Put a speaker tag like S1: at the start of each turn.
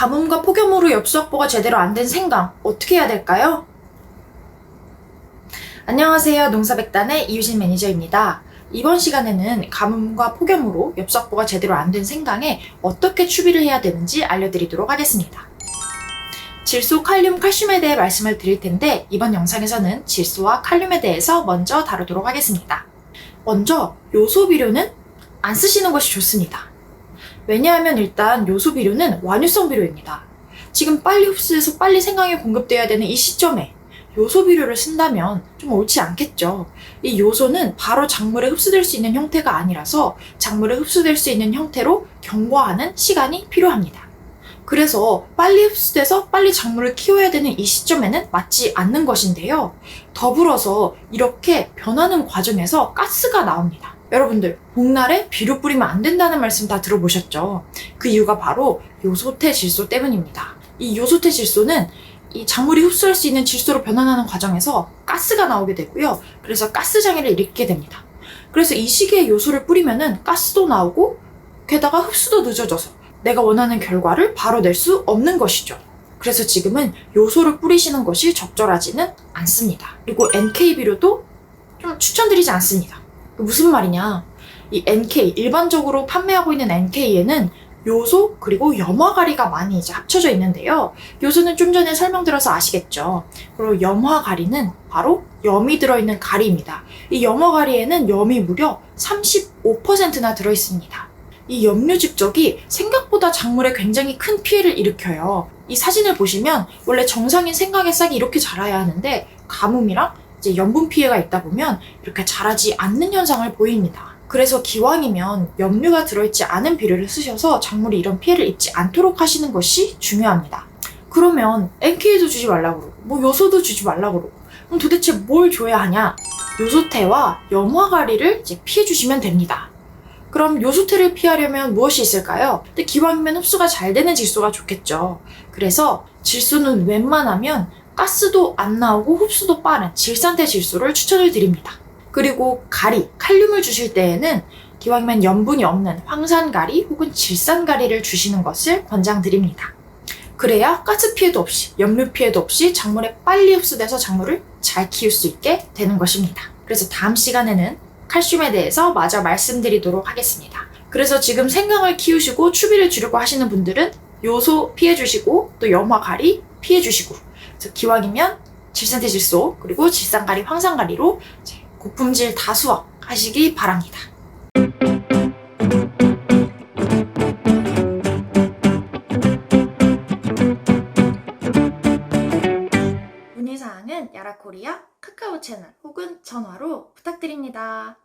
S1: 가뭄과 폭염으로 엽수 확보가 제대로 안 된 생강 어떻게 해야 될까요? 안녕하세요. 농사백단의 이유진 매니저입니다. 이번 시간에는 가뭄과 폭염으로 엽수 확보가 제대로 안 된 생강에 어떻게 추비를 해야 되는지 알려드리도록 하겠습니다. 질소, 칼륨, 칼슘에 대해 말씀을 드릴 텐데 이번 영상에서는 질소와 칼륨에 대해서 먼저 다루도록 하겠습니다. 먼저 요소 비료는 안 쓰시는 것이 좋습니다. 왜냐하면 일단 요소 비료는 완유성 비료입니다. 지금 빨리 흡수해서 빨리 생강에 공급돼야 되는 이 시점에 요소 비료를 쓴다면 좀 옳지 않겠죠. 이 요소는 바로 작물에 흡수될 수 있는 형태가 아니라서 작물에 흡수될 수 있는 형태로 경과하는 시간이 필요합니다. 그래서 빨리 흡수돼서 빨리 작물을 키워야 되는 이 시점에는 맞지 않는 것인데요. 더불어서 이렇게 변하는 과정에서 가스가 나옵니다. 여러분들, 복날에 비료 뿌리면 안 된다는 말씀 다 들어보셨죠? 그 이유가 바로 요소태 질소 때문입니다. 이 요소태 질소는 이 작물이 흡수할 수 있는 질소로 변환하는 과정에서 가스가 나오게 되고요. 그래서 가스 장애를 일으키게 됩니다. 그래서 이 시기에 요소를 뿌리면은 가스도 나오고 게다가 흡수도 늦어져서 내가 원하는 결과를 바로 낼 수 없는 것이죠. 그래서 지금은 요소를 뿌리시는 것이 적절하지는 않습니다. 그리고 NK 비료도 좀 추천드리지 않습니다. 무슨 말이냐? 이 NK, 일반적으로 판매하고 있는 NK에는 요소 그리고 염화가리가 많이 이제 합쳐져 있는데요. 요소는 좀 전에 설명드려서 아시겠죠. 그리고 염화가리는 바로 염이 들어있는 가리입니다. 이 염화가리에는 염이 무려 35%나 들어있습니다. 이 염류 집적이 생각보다 작물에 굉장히 큰 피해를 일으켜요. 이 사진을 보시면 원래 정상인 생강의 싹이 이렇게 자라야 하는데 가뭄이랑 이제 염분 피해가 있다 보면 이렇게 자라지 않는 현상을 보입니다. 그래서 기왕이면 염류가 들어있지 않은 비료를 쓰셔서 작물이 이런 피해를 입지 않도록 하시는 것이 중요합니다. 그러면 NK도 주지 말라고 그러고 뭐 요소도 주지 말라고 그러고 그럼 도대체 뭘 줘야 하냐? 요소태와 염화가리를 이제 피해 주시면 됩니다. 그럼 요소태를 피하려면 무엇이 있을까요? 근데 기왕이면 흡수가 잘 되는 질소가 좋겠죠. 그래서 질소는 웬만하면 가스도 안 나오고 흡수도 빠른 질산태 질소를 추천을 드립니다. 그리고 가리, 칼륨을 주실 때에는 기왕이면 염분이 없는 황산가리 혹은 질산가리를 주시는 것을 권장드립니다. 그래야 가스 피해도 없이, 염류 피해도 없이 작물에 빨리 흡수돼서 작물을 잘 키울 수 있게 되는 것입니다. 그래서 다음 시간에는 칼슘에 대해서 마저 말씀드리도록 하겠습니다. 그래서 지금 생강을 키우시고 추비를 주려고 하시는 분들은 요소 피해주시고 또 염화 가리 피해주시고 그래서 기왕이면 질산태 질소 그리고 질산가리 황산가리로 고품질 다수확 하시기 바랍니다. 문의사항은 야라코리아 카카오 채널 혹은 전화로 부탁드립니다.